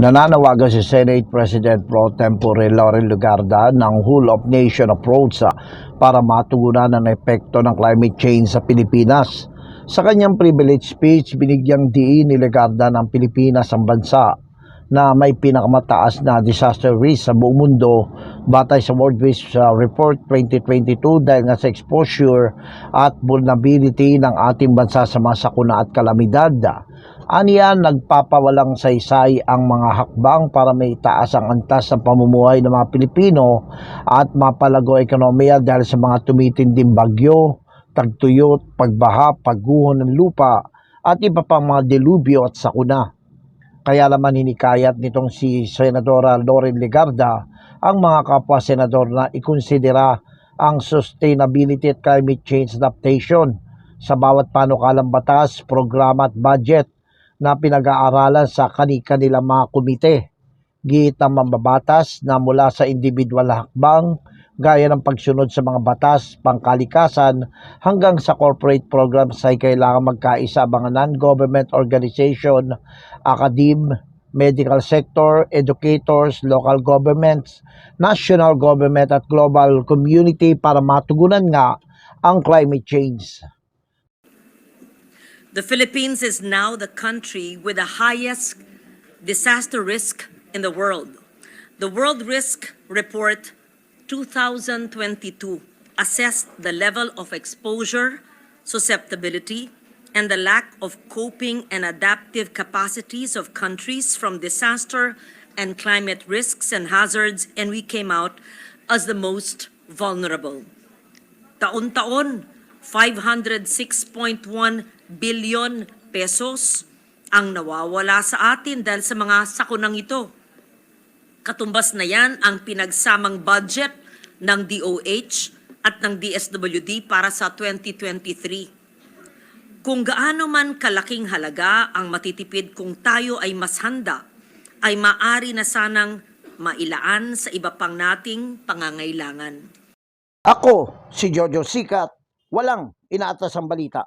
Nananawagan si Senate President Pro Tempore Lauren Lugarda ng whole of nation approach ah, para matugunan ang epekto ng climate change sa Pilipinas. Sa kanyang privilege speech, binigyang diin ni Lugarda ng Pilipinas ang bansa na may pinakamataas na disaster risk sa buong mundo batay sa World Risk uh, Report 2022 dahil nga sa exposure at vulnerability ng ating bansa sa mga sakuna at kalamidad. Aniya, nagpapawalang saysay ang mga hakbang para may itaas ang antas ng pamumuhay ng mga Pilipino at mapalago ekonomiya dahil sa mga tumitinding bagyo, tagtuyot, pagbaha, pagguho ng lupa at iba pang mga delubyo at sakuna. Kaya naman hinikayat nitong si Senadora Lauren Legarda ang mga kapwa senador na ikonsidera ang sustainability at climate change adaptation sa bawat panukalang batas, programa at budget na pinag-aaralan sa kani-kanilang mga komite. Gihit ng mambabatas na mula sa individual hakbang gaya ng pagsunod sa mga batas, pangkalikasan hanggang sa corporate programs ay kailangan magkaisa ang mga non-government organization, academe, medical sector, educators, local governments, national government at global community para matugunan nga ang climate change. The Philippines is now the country with the highest disaster risk in the world. The World Risk Report 2022 assessed the level of exposure, susceptibility, and the lack of coping and adaptive capacities of countries from disaster and climate risks and hazards, and we came out as the most vulnerable. taon-taon 506.1 billion pesos ang nawawala sa atin dahil sa mga sakunang ito. Katumbas na yan ang pinagsamang budget ng DOH at ng DSWD para sa 2023. Kung gaano man kalaking halaga ang matitipid kung tayo ay mas handa, ay maari na sanang mailaan sa iba pang nating pangangailangan. Ako, si Jojo Sikat, walang inaatas ang balita.